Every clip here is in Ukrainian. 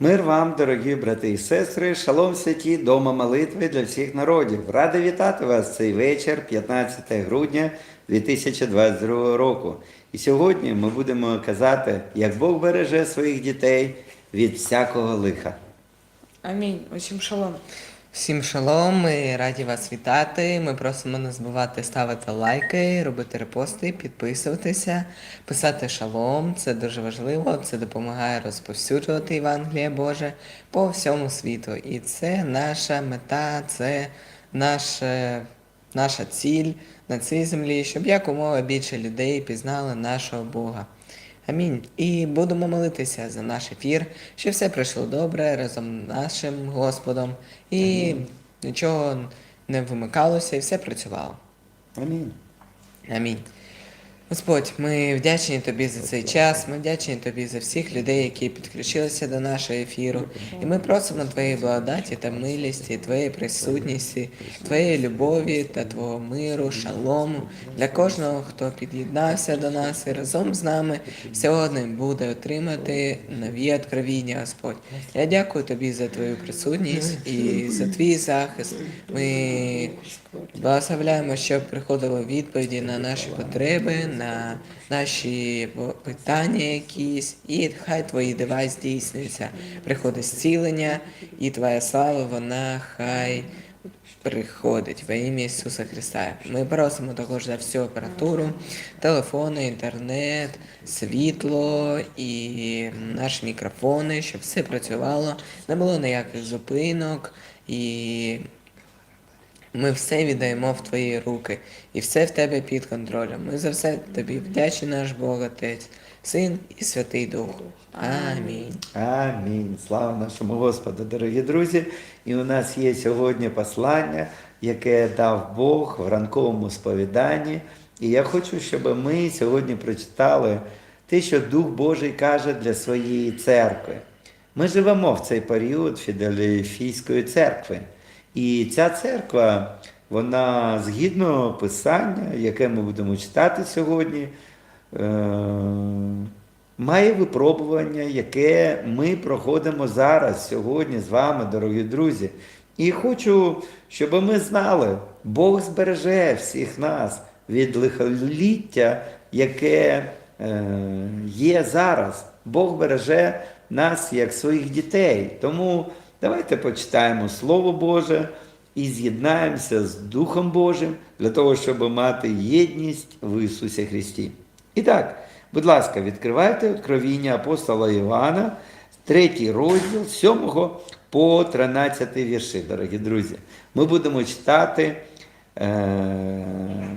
Мир вам, дорогі брати і сестри, шалом святі, дома молитви для всіх народів. Ради вітати вас цей вечір, 15 грудня 2022 року. І сьогодні ми будемо казати, як Бог береже своїх дітей від всякого лиха. Амінь. Усім шалом. Всім шалом, ми раді вас вітати. Ми просимо не забувати ставити лайки, робити репости, підписуватися, писати шалом. Це дуже важливо. Це допомагає розповсюджувати Євангеліє Боже по всьому світу. І це наша мета, це наше, наша ціль на цій землі, щоб якомога більше людей пізнали нашого Бога. Амінь. І будемо молитися за наш ефір, щоб все пройшло добре разом з нашим Господом, і нічого не вимикалося, і все працювало. Амінь. Амінь. Господь, ми вдячні тобі за цей час, ми вдячні тобі за всіх людей, які підключилися до нашого ефіру. І ми просимо Твоєї благодаті та милісті, Твоєї присутності, Твоєї любові та Твого миру, шалому для кожного, хто під'єднався до нас і разом з нами сьогодні буде отримати нові откровіння, Господь. Я дякую тобі за твою присутність і за твій захист. Ми благословляємо, щоб приходили відповіді на наші потреби, на наші питання якісь, і хай твої дива здійснюються. Приходить зцілення, і твоя слава, вона хай приходить во ім'я Ісуса Христа. Ми просимо також за всю апаратуру, телефони, інтернет, світло і наші мікрофони, щоб все працювало, не було ніяких зупинок і. Ми все віддаємо в твої руки, і все в тебе під контролем. Ми за все тобі вдячні наш Бог Отець, Син і Святий Дух. Амінь. Амінь. Слава нашому Господу, дорогі друзі. І у нас є сьогодні послання, яке дав Бог в ранковому сповіданні. І я хочу, щоб ми сьогодні прочитали те, що Дух Божий каже для своєї церкви. Ми живемо в цей період Фіделіфійської церкви. І ця церква, вона згідно писання, яке ми будемо читати сьогодні, е, має випробування, яке ми проходимо зараз, сьогодні з вами, дорогі друзі. І хочу, щоб ми знали, Бог збереже всіх нас від лихоліття, яке е, є зараз. Бог береже нас як своїх дітей. Тому давайте почитаємо Слово Боже і з'єднаємося з Духом Божим для того, щоб мати єдність в Ісусі Христі. І так, будь ласка, відкривайте откровіння апостола Івана, третій розділ 7 по 13 вірші, дорогі друзі. Ми будемо читати. Е-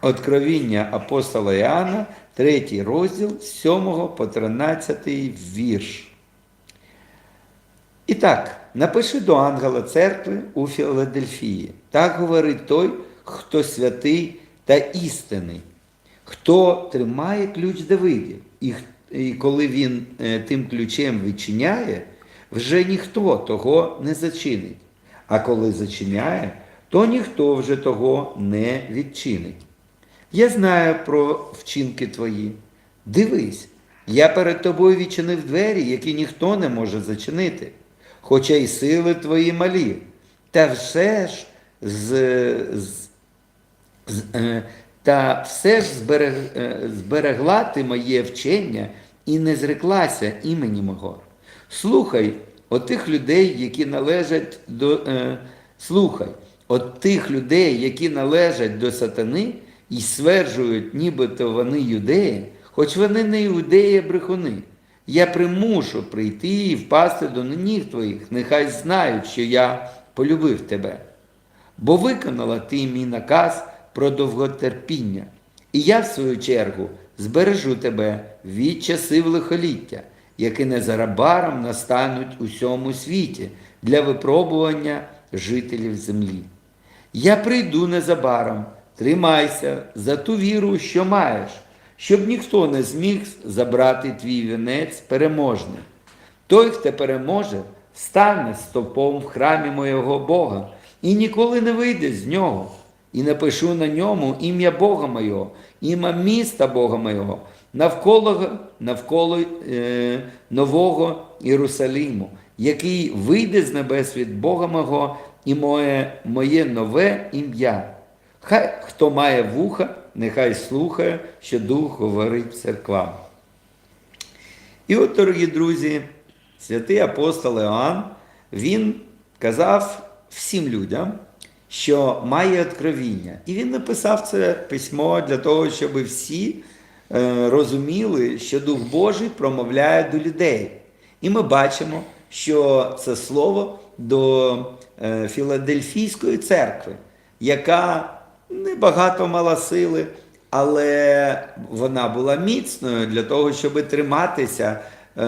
Откровіння апостола Іоанна, 3 розділ 7 по 13 вірш. І так, напиши до ангела церкви у Філадельфії. Так говорить той, хто святий та істинний, хто тримає ключ Давидів. І, і коли він е, тим ключем відчиняє, вже ніхто того не зачинить. А коли зачиняє, то ніхто вже того не відчинить. Я знаю про вчинки твої. Дивись, я перед тобою відчинив двері, які ніхто не може зачинити, хоча й сили твої малі. Та все ж з, з, з, е, та все ж зберег, е, зберегла ти моє вчення і не зреклася імені мого. Слухай отих людей, які належать до. Е, слухай, от тих людей, які належать до сатани і стверджують, нібито вони юдеї, хоч вони не юдеї, брехуни. Я примушу прийти і впасти до ніг твоїх, нехай знають, що я полюбив тебе. Бо виконала ти мій наказ про довготерпіння, і я, в свою чергу, збережу тебе від часів лихоліття, які незарабаром настануть у всьому світі для випробування жителів землі. Я прийду незабаром, тримайся за ту віру, що маєш, щоб ніхто не зміг забрати твій вінець переможний. Той, хто переможе, стане стопом в храмі моєго Бога і ніколи не вийде з нього. І напишу на ньому ім'я Бога Мого, ім'я міста Бога Мого, навколо, навколо е, нового Єрусалиму, який вийде з небес від Бога мого і моє, моє нове ім'я. Хай хто має вуха, нехай слухає, що Дух говорить церквам. І от, дорогі друзі, святий апостол Іоанн, він казав всім людям, що має откровіння. І він написав це письмо для того, щоб всі е, розуміли, що Дух Божий промовляє до людей. І ми бачимо, що це слово до е, Філадельфійської церкви, яка небагато мала сили, але вона була міцною для того, щоб триматися е,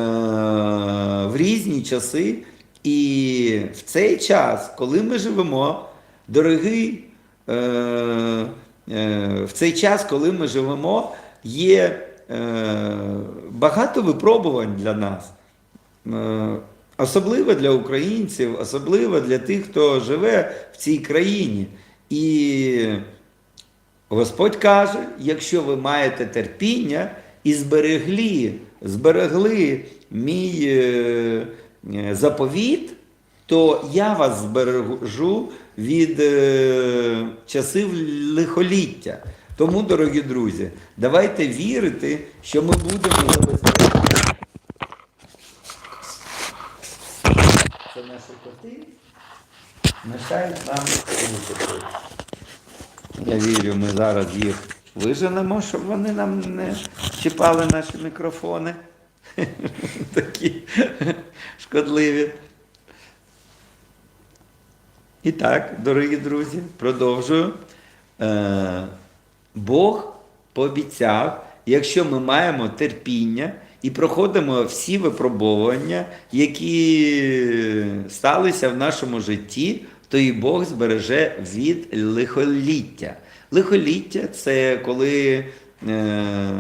в різні часи. І в цей час, коли ми живемо, дорогий, е, е, в цей час, коли ми живемо, є багато випробувань для нас. Особливо для українців, особливо для тих, хто живе в цій країні. І Господь каже: якщо ви маєте терпіння і зберегли, зберегли мій е, е, заповіт, то я вас збережу від е, часів лихоліття. Тому, дорогі друзі, давайте вірити, що ми будемо забезпечені. Це наші коти. Мешають нам слухати. Я вірю, ми зараз їх виженемо, щоб вони нам не чіпали наші мікрофони. Такі шкодливі. І так, дорогі друзі, продовжую. Е, Бог пообіцяв, якщо ми маємо терпіння і проходимо всі випробовування, які сталися в нашому житті, то і Бог збереже від лихоліття. Лихоліття це коли е,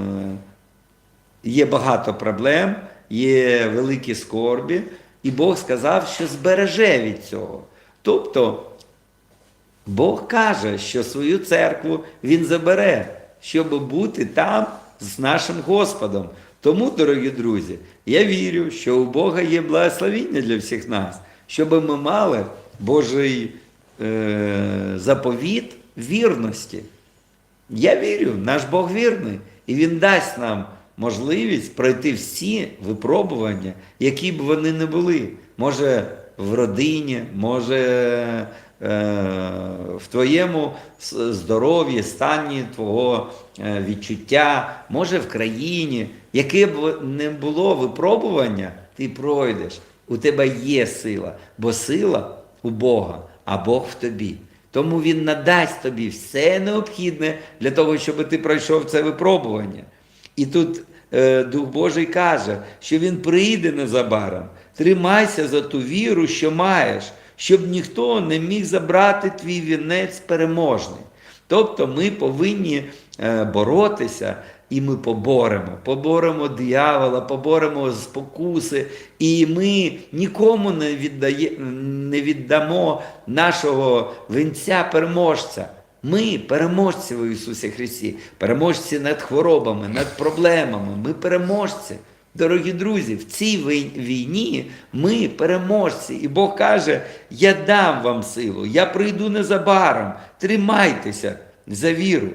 є багато проблем, є великі скорбі, і Бог сказав, що збереже від цього. Тобто Бог каже, що свою церкву Він забере, щоб бути там з нашим Господом. Тому, дорогі друзі, я вірю, що у Бога є благословіння для всіх нас, щоб ми мали Божий е, заповіт вірності. Я вірю, наш Бог вірний, і Він дасть нам можливість пройти всі випробування, які б вони не були. Може, в родині, може е, в твоєму здоров'ї, стані твого е, відчуття, може в країні, яке б не було випробування, ти пройдеш. У тебе є сила, бо сила у Бога, а Бог в тобі. Тому Він надасть тобі все необхідне для того, щоб ти пройшов це випробування. І тут е, Дух Божий каже, що Він прийде незабаром. Тримайся за ту віру, що маєш, щоб ніхто не міг забрати твій вінець переможний. Тобто ми повинні е, боротися, і ми поборемо. Поборемо диявола, поборемо спокуси, і ми нікому не, віддає, не віддамо нашого вінця переможця. Ми переможці в Ісусі Христі, переможці над хворобами, над проблемами. Ми переможці. Дорогі друзі, в цій війні ми переможці. І Бог каже: Я дам вам силу, я прийду незабаром. Тримайтеся за віру.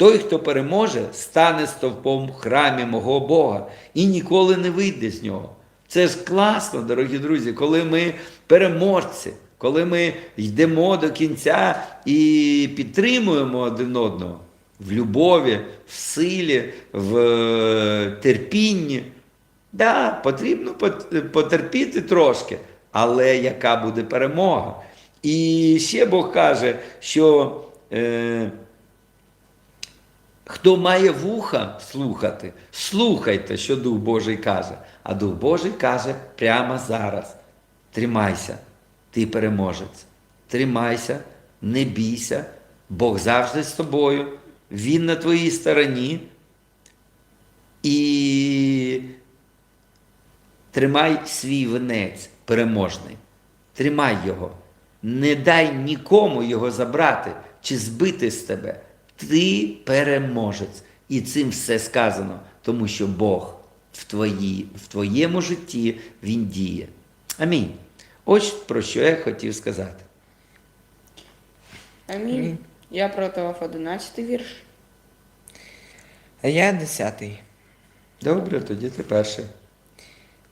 Той, хто переможе, стане стовпом в храмі мого Бога і ніколи не вийде з нього. Це ж класно, дорогі друзі, коли ми переможці, коли ми йдемо до кінця і підтримуємо один одного в любові, в силі, в е, терпінні. Да, потрібно потерпіти трошки, але яка буде перемога? І ще Бог каже, що е, хто має вуха слухати, слухайте, що Дух Божий каже. А Дух Божий каже прямо зараз: тримайся, ти переможець. Тримайся, не бійся, Бог завжди з тобою, Він на твоїй стороні. І тримай свій венець переможний. Тримай його. Не дай нікому його забрати чи збити з тебе. Ти переможець. І цим все сказано. тому що Бог в, твої, в твоєму житті Він діє. Амінь. Ось про що я хотів сказати. Амінь. Амінь. Я приготував 11 вірш. А я десятий. Добре, тоді ти перший.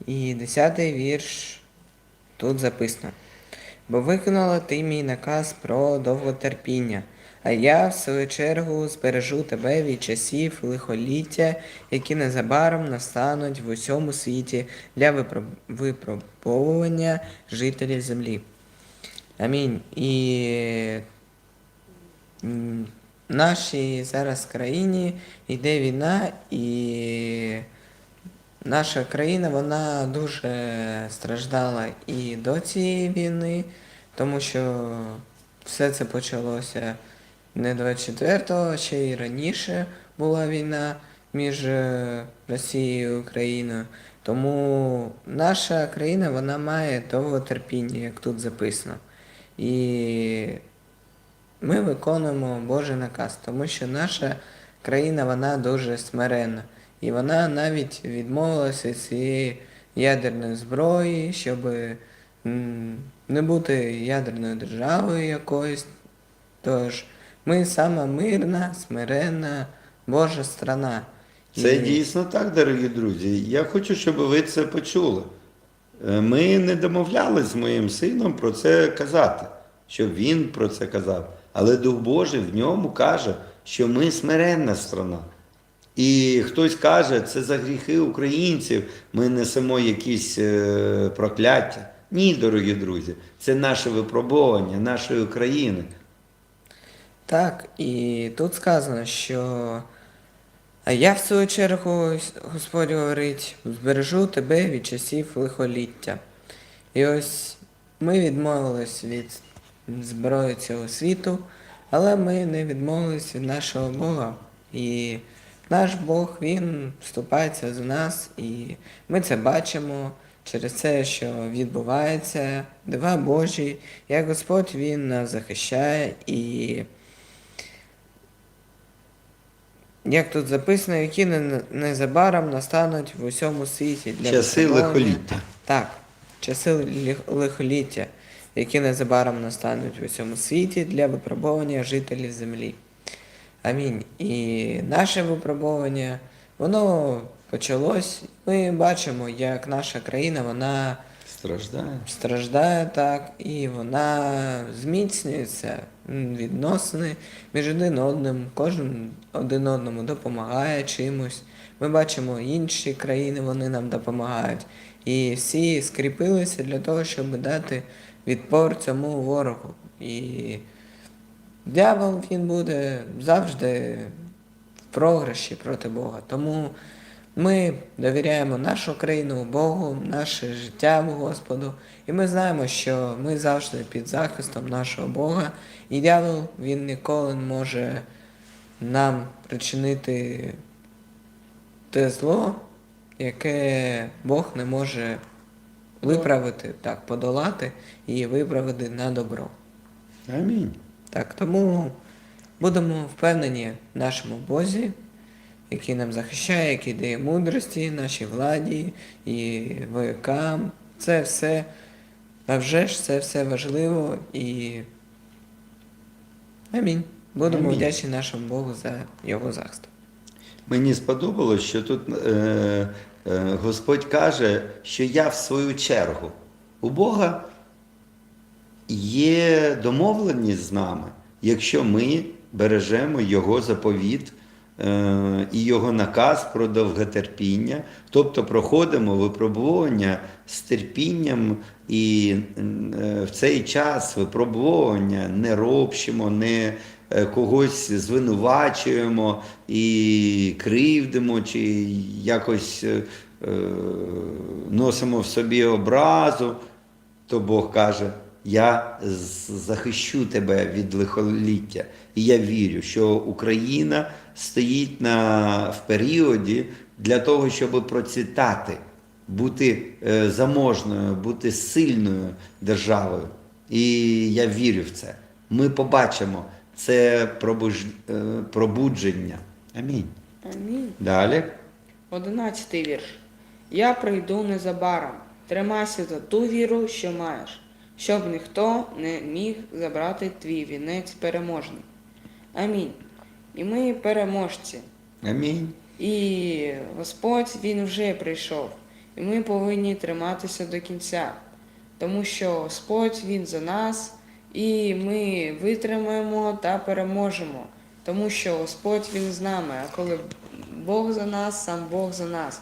І десятий вірш тут записано. Бо виконала ти мій наказ про довготерпіння, а я, в свою чергу, збережу тебе від часів лихоліття, які незабаром настануть в усьому світі для випробовування жителів землі. Амінь. І в нашій зараз країні йде війна, і наша країна вона дуже страждала і до цієї війни, тому що все це почалося не 24-го, ще й раніше була війна між е, Росією і Україною. Тому наша країна вона має довготерпіння, як тут записано. І ми виконуємо Божий наказ, тому що наша країна вона дуже смиренна. І вона навіть відмовилася від цієї ядерної зброї, щоб не бути ядерною державою якоюсь. Тож ми сама мирна, смиренна Божа страна. Це І- дійсно так, дорогі друзі. Я хочу, щоб ви це почули. Е, Ми не домовлялись з моїм сином про це казати, щоб він про це казав. Але Дух Божий в ньому каже, що ми смиренна страна. І хтось каже, це за гріхи українців, ми несемо якісь е, прокляття. Ні, дорогі друзі, це наше випробування нашої країни. Так, і тут сказано, що я в свою чергу, Господь говорить, збережу тебе від часів лихоліття. І ось ми відмовились від зброї цього світу, але ми не відмовились від нашого Бога. І наш Бог, Він вступається за нас, і ми це бачимо через те, що відбувається, дива Божі, як Господь Він нас захищає і. Як тут записано, які не- незабаром настануть в усьому світі для Часи випробування. лихоліття. Так, часи лих- лихоліття, які незабаром настануть в усьому світі для випробування жителів землі. Амінь. І наше випробування, воно почалось. Ми бачимо, як наша країна, вона Страждає. страждає так, і вона зміцнюється. Відносини між один одним, кожен один одному допомагає чимось. Ми бачимо інші країни, вони нам допомагають. І всі скріпилися для того, щоб дати відпор цьому ворогу. І дьявол він буде завжди в програші проти Бога. Тому ми довіряємо нашу країну Богу, наше життя Господу, і ми знаємо, що ми завжди під захистом нашого Бога, і дьявол він ніколи не може нам причинити те зло, яке Бог не може виправити, так, подолати і виправити на добро. Амінь. Так, тому будемо впевнені в нашому Бозі, який нам захищає, який дає мудрості нашій владі і воякам. Це все, а вже ж це все важливо і амінь. Будемо Амінь. вдячні нашому Богу за його захист. Мені сподобалось, що тут е, е, Господь каже, що я в свою чергу. У Бога є домовленість з нами, якщо ми бережемо Його заповіт е, і Його наказ про довготерпіння, тобто проходимо випробування з терпінням і е, в цей час випробування не ропщимо, не е, когось звинувачуємо і кривдимо, чи якось е, е, носимо в собі образу, то Бог каже, я захищу тебе від лихоліття. І я вірю, що Україна стоїть на, в періоді для того, щоб процвітати, бути е, заможною, бути сильною державою. І я вірю в це. Ми побачимо це пробуж... е, пробудження. Амінь. Амінь. Далі. Одинадцятий вірш. Я прийду незабаром. Тримайся за ту віру, що маєш, щоб ніхто не міг забрати твій вінець переможний. Амінь. І ми переможці. Амінь. І Господь Він вже прийшов. І ми повинні триматися до кінця. Тому що Господь Він за нас, і ми витримаємо та переможемо. Тому що Господь Він з нами, а коли Бог за нас, сам Бог за нас,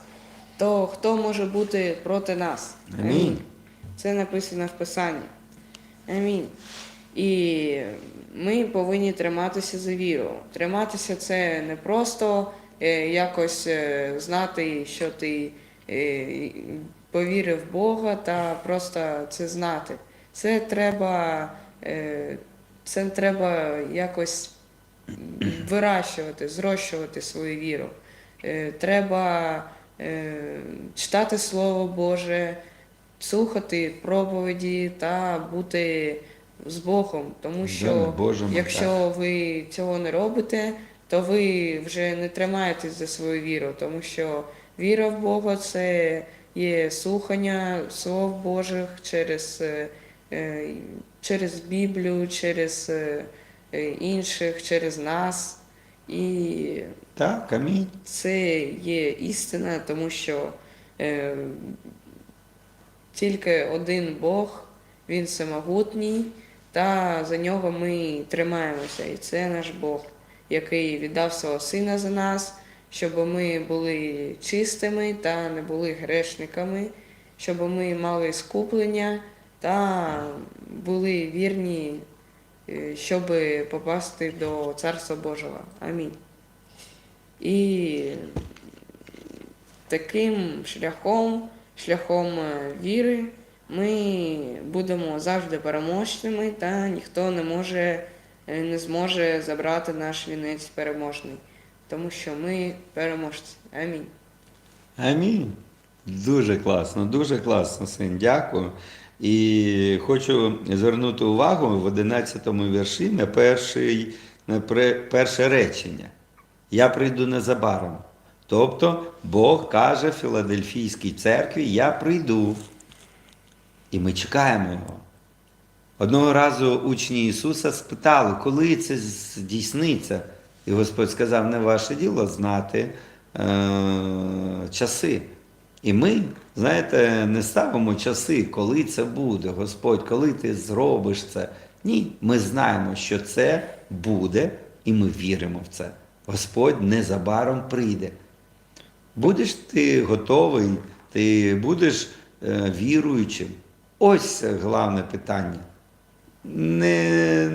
то хто може бути проти нас? Амінь. Це написано в Писанні. Амінь. І ми повинні триматися за віру. Триматися це не просто е, якось е, знати, що ти е, повірив в Бога та просто це знати. Це треба, це треба якось вирощувати, зрощувати свою віру. Треба читати Слово Боже, слухати проповіді та бути з Богом. Тому що Божим, якщо ви цього не робите, то ви вже не тримаєтесь за свою віру, тому що віра в Бога це є слухання слов Божих через, е, е, через Біблію, через е, інших, через нас. І Так, амінь. це є істина, тому що тільки один Бог, Він всемогутній, та за нього ми тримаємося. І це наш Бог, який віддав свого сина за нас, щоб ми були чистими та не були грешниками, щоб ми мали скуплення та були вірні, е, щоб попасти до Царства Божого. Амінь. І таким шляхом, шляхом е, віри, ми будемо завжди переможцями, та ніхто не може, е, не зможе забрати наш вінець переможний, тому що ми переможці. Амінь. Амінь. Дуже класно, дуже класно, син. Дякую. І хочу звернути увагу в 11 вірші на, перший, на перше речення. Я прийду незабаром. Тобто Бог каже Філадельфійській церкві, я прийду. І ми чекаємо його. Одного разу учні Ісуса спитали, коли це здійсниться. І Господь сказав, не ваше діло знати е- часи. І ми, знаєте, не ставимо часи, коли це буде, Господь, коли ти зробиш це. Ні, ми знаємо, що це буде, і ми віримо в це. Господь незабаром прийде. Будеш ти готовий, ти будеш е, віруючим. Ось головне питання. Не,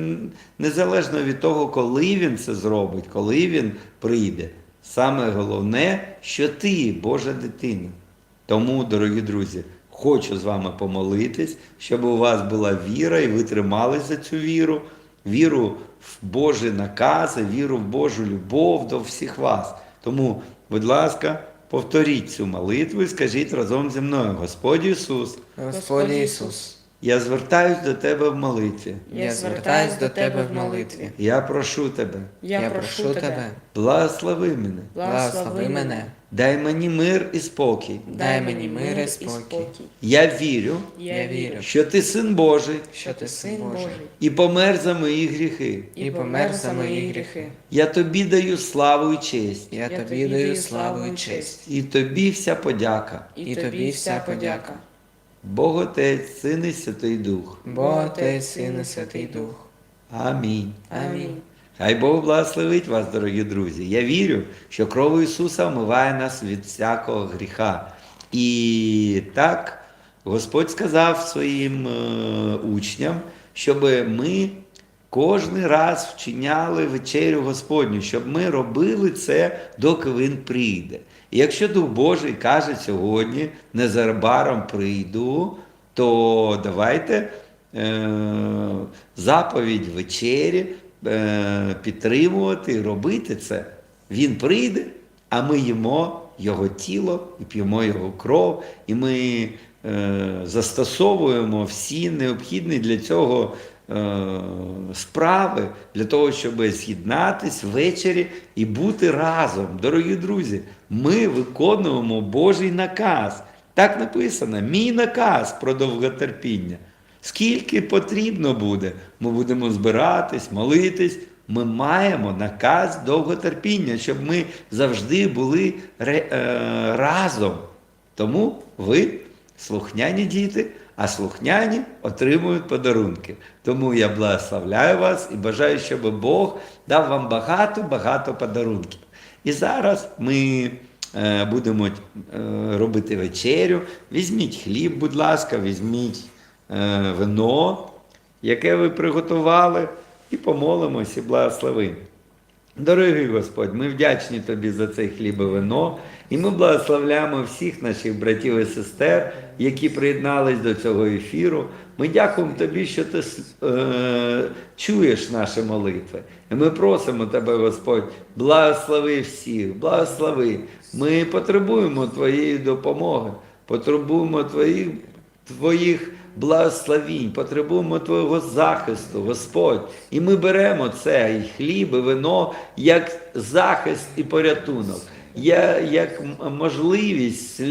незалежно від того, коли він це зробить, коли він прийде. Саме головне, що ти Божа дитина. Тому, дорогі друзі, хочу з вами помолитись, щоб у вас була віра, і ви тримались за цю віру, віру в Божі накази, віру в Божу любов до всіх вас. Тому, будь ласка, повторіть цю молитву і скажіть разом зі мною, Господь Ісус, Господь Ісус, я звертаюсь до Тебе в молитві. я звертаюсь до Тебе в молитві. Я прошу Тебе, Я, прошу тебе, благослови мене, благослови мене, дай мені мир і спокій. дай мені мир і спокій. Я вірю, Я вірю, що ти син Божий що ти син Божий, і помер за мої гріхи. і помер за мої гріхи. Я тобі даю славу і честь, Я тобі даю славу і честь, і тобі вся подяка. і тобі вся подяка. Бог Отець, Син і Святий Дух. Бо Отець, Син і Святий Дух. Амінь. Амінь. Хай Бог благословить вас, дорогі друзі. Я вірю, що кров Ісуса вмиває нас від всякого гріха. І так Господь сказав своїм е, учням, щоб ми кожен раз вчиняли вечерю Господню, щоб ми робили це, доки Він прийде. І якщо Дух Божий каже сьогодні, незабаром прийду, то давайте е, заповідь вечері підтримувати і робити це. Він прийде, а ми їмо Його тіло і п'ємо Його кров, і ми е, застосовуємо всі необхідні для цього справи для того, щоб з'єднатись ввечері і бути разом. Дорогі друзі, ми виконуємо Божий наказ. Так написано, мій наказ про довготерпіння. Скільки потрібно буде, ми будемо збиратись, молитись. Ми маємо наказ довготерпіння, щоб ми завжди були ре- е, разом. Тому ви слухняні діти, а слухняні отримують подарунки. Тому я благословляю вас і бажаю, щоб Бог дав вам багато-багато подарунків. І зараз ми е, будемо е, робити вечерю. Візьміть хліб, будь ласка, візьміть вино, яке ви приготували, і помолимось і благословимо. Дорогий Господь, ми вдячні Тобі за цей хліб і вино, і ми благословляємо всіх наших братів і сестер, які приєднались до цього ефіру. Ми дякуємо Тобі, що ти е, чуєш наші молитви. І ми просимо Тебе, Господь, благослови всіх, благослови. Ми потребуємо Твоєї допомоги, потребуємо Твоїх, Твоїх благословінь, потребуємо Твого захисту, Господь. І ми беремо цей хліб і вино як захист і порятунок, як можливість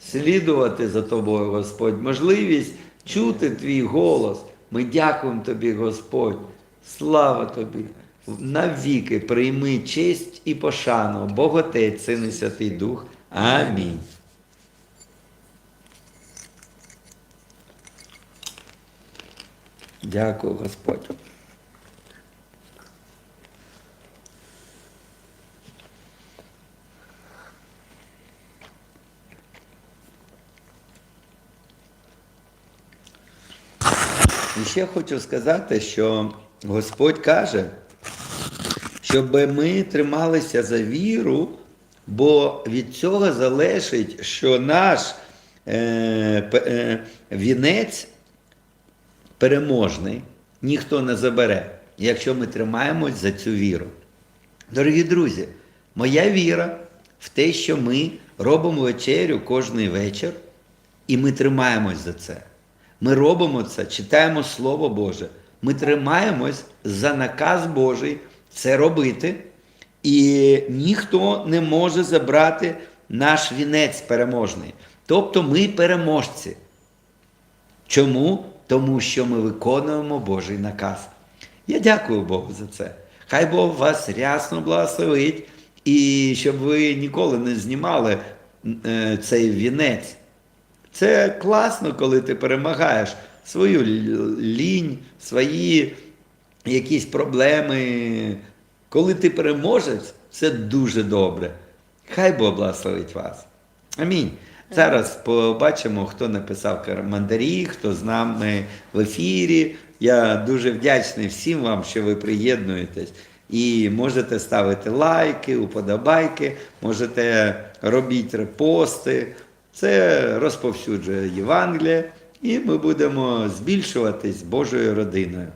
слідувати за Тобою, Господь, можливість чути Твій голос. Ми дякуємо Тобі, Господь. Слава Тобі! Навіки прийми честь і пошану, Бог Отець, Син і Святий Дух. Амінь. Дякую, Господь. І ще хочу сказати, що Господь каже, щоб ми трималися за віру, бо від цього залежить, що наш е, е, вінець переможний ніхто не забере, якщо ми тримаємось за цю віру. Дорогі друзі, моя віра в те, що ми робимо вечерю кожний вечір, і ми тримаємось за це. Ми робимо це, читаємо Слово Боже. Ми тримаємось за наказ Божий це робити, і ніхто не може забрати наш вінець переможний. Тобто ми переможці. Чому? Тому що ми виконуємо Божий наказ. Я дякую Богу за це. Хай Бог вас рясно благословить, і щоб ви ніколи не знімали е, цей вінець. Це класно, коли ти перемагаєш свою лінь, свої якісь проблеми. Коли ти переможець, це дуже добре. Хай Бог благословить вас. Амінь. Зараз побачимо, хто написав коментарі, хто з нами в ефірі. Я дуже вдячний всім вам, що ви приєднуєтесь. І можете ставити лайки, уподобайки, можете робити репости. Це розповсюджує Євангеліє, і ми будемо збільшуватись Божою родиною.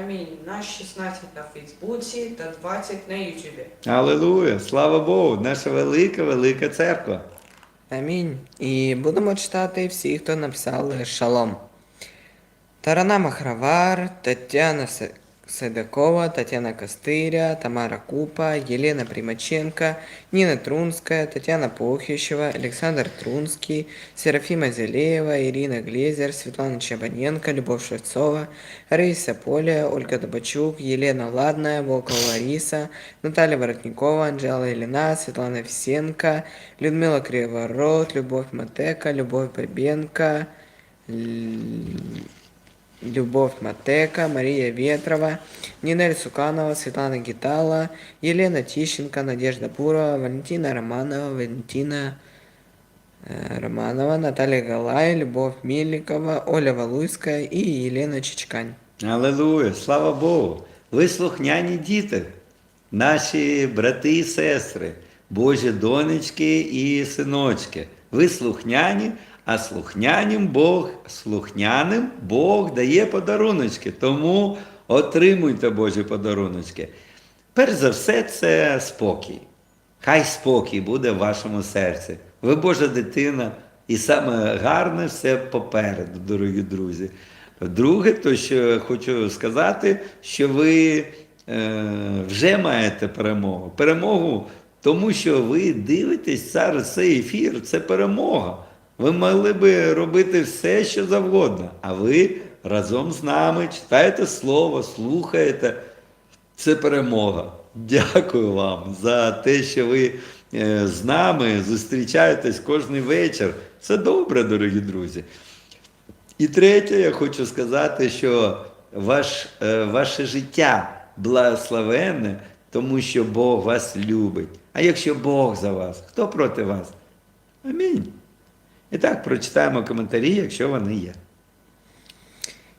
Амінь. Нас 16 на Фейсбуці та 20 на Ютубі. Алілуя! Слава Богу! Наша велика, велика церква. Амінь. І будемо читати всі, хто написали шалом. Тарана Махравар, Тетяна Седокова, Татьяна Костыря, Тамара Купа, Елена Примаченко, Нина Трунская, Татьяна Похищева, Александр Трунский, Серафима Зелеева, Ирина Глезер, Светлана Чабаненко, Любовь Шевцова, Раиса Поля, Ольга Добачук, Елена Ладная, Волкова Лариса, Наталья Воротникова, Анжела Елена, Светлана Фисенко, Людмила Криворот, Любовь Матека, Любовь Бабенко, Л- Любовь Матека, Мария Ветрова, Нинель Суканова, Светлана Гитала, Елена Тищенко, Надежда Бурова, Валентина Романова, Валентина э, Романова, Наталья Галай, Любовь Мельникова, Оля Валуйская и Елена Чичкань. Алілуя, слава Богу! Ви слухняні діти, наші брати і сестри, Божі донечки і синочки. Ви слухняні, А слухняним Бог, слухняним Бог дає подаруночки. Тому отримуйте Божі подаруночки. Перш за все, це спокій. Хай спокій буде в вашому серці. Ви Божа дитина, і саме гарне все попереду, дорогі друзі. Друге, то що хочу сказати, що ви е, вже маєте перемогу. Перемогу, тому що ви дивитесь зараз цей ефір, це перемога. Ви могли би робити все, що завгодно, а ви разом з нами читаєте слово, слухаєте. Це перемога. Дякую вам за те, що ви е, з нами зустрічаєтесь кожен вечір. Це добре, дорогі друзі. І третє, я хочу сказати, що ваш, е, ваше життя благословенне, тому що Бог вас любить. А якщо Бог за вас, хто проти вас? Амінь. І так, прочитаємо коментарі, якщо вони є.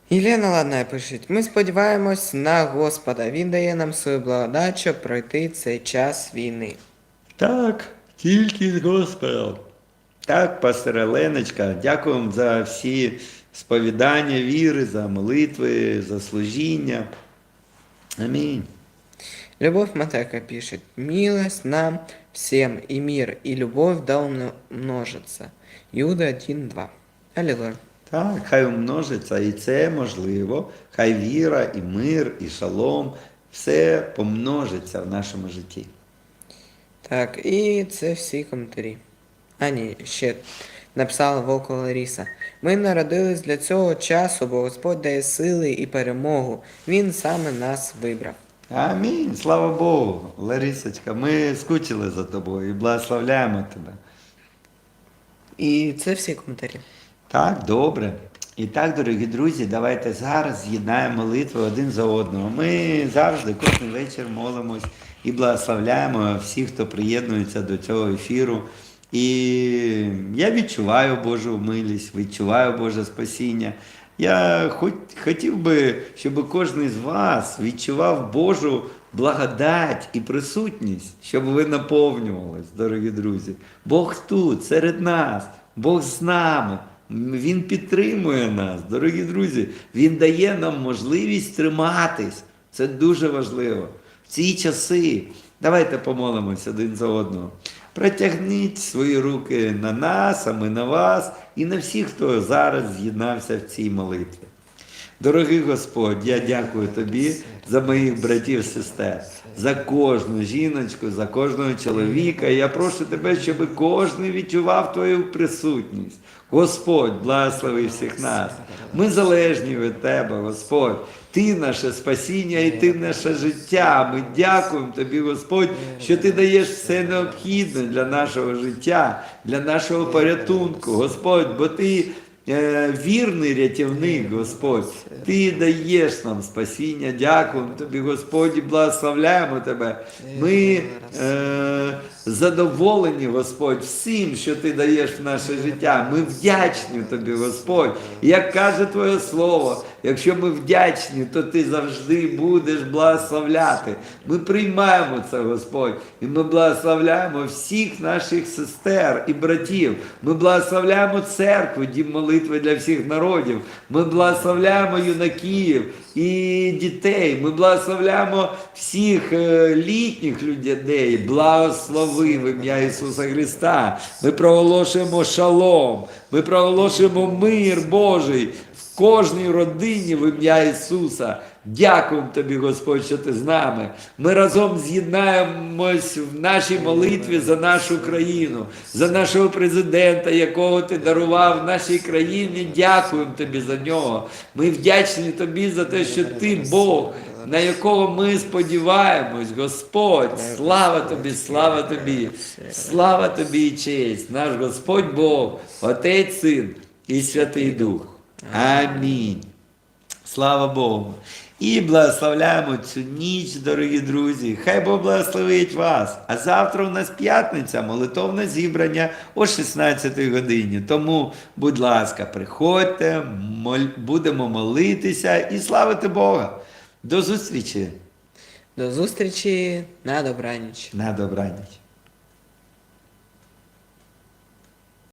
Єлена Ладна пише, ми сподіваємось на Господа. Він дає нам свою благодать, щоб пройти цей час війни. Так, тільки з Господом. Так, пастор Оленочка, дякую вам за всі сповідання віри, за молитви, за служіння. Амінь. Любовь Матека пишет, «Милость нам всем и мир, и любовь да умножится». Иуда 1.2. Аллилуйя. Так, хай умножиться, і це можливо. Хай віра, і мир, і шалом, все помножиться в нашому житті. Так, і це всі коментарі. А ні, ще написала Вовко Ларіса. Ми народились для цього часу, бо Господь дає сили і перемогу. Він саме нас вибрав. Амінь. Слава Богу. Ларисочка, ми скучили за тобою і благословляємо тебе. І це всі коментарі. Так, добре. І так, дорогі друзі, давайте зараз з'єднаємо молитви один за одного. Ми завжди кожен вечір молимось і благословляємо всіх, хто приєднується до цього ефіру. І я відчуваю Божу милість, відчуваю Боже спасіння. Я хоч, хотів би, щоб кожен з вас відчував Божу благодать і присутність, щоб ви наповнювались, дорогі друзі. Бог тут, серед нас, Бог з нами. Він підтримує нас, дорогі друзі. Він дає нам можливість триматись. Це дуже важливо. В ці часи давайте помолимося один за одного. Протягніть свої руки на нас, а ми на вас і на всіх, хто зараз з'єднався в цій молитві. Дорогий Господь, я дякую тобі за моїх братів сестер, за кожну жіночку, за кожного чоловіка. Я прошу тебе, щоб кожен відчував твою присутність. Господь, благослови всіх нас. Ми залежні від тебе, Господь. Ти наше спасіння і ти наше життя. Ми дякуємо тобі, Господь, що ти даєш все необхідне для нашого життя, для нашого порятунку, Господь, бо ти вірний рятівник, Господь. Ти даєш нам спасіння. Дякуємо тобі, Господь, благословляємо тебе. Ми е, задоволені, Господь, всім, що ти даєш в наше життя. Ми вдячні тобі, Господь. Як каже Твоє Слово, якщо ми вдячні, то ти завжди будеш благословляти. Ми приймаємо це, Господь, і ми благословляємо всіх наших сестер і братів. Ми благословляємо церкву, дім молитви для всіх народів. Ми благословляємо юнаків і дітей. Ми благословляємо всіх е, літніх людей. Благослови в ім'я Ісуса Христа. Ми проголошуємо шалом. Ми проголошуємо мир Божий кожній родині в ім'я Ісуса. Дякуємо тобі, Господь, що ти з нами. Ми разом з'єднаємось в нашій молитві за нашу країну, за нашого президента, якого ти дарував нашій країні. Дякуємо тобі за нього. Ми вдячні тобі за те, що ти Бог. На якого ми сподіваємось, Господь, слава тобі, слава тобі, слава тобі і честь, наш Господь Бог, Отець Син і Святий Дух. Амінь. Слава Богу. І благословляємо цю ніч, дорогі друзі. Хай Бог благословить вас. А завтра у нас п'ятниця, молитовне зібрання о 16 годині. Тому, будь ласка, приходьте, будемо молитися і славити Бога. До зустрічі До зустрічі на добраніч. на добраніч.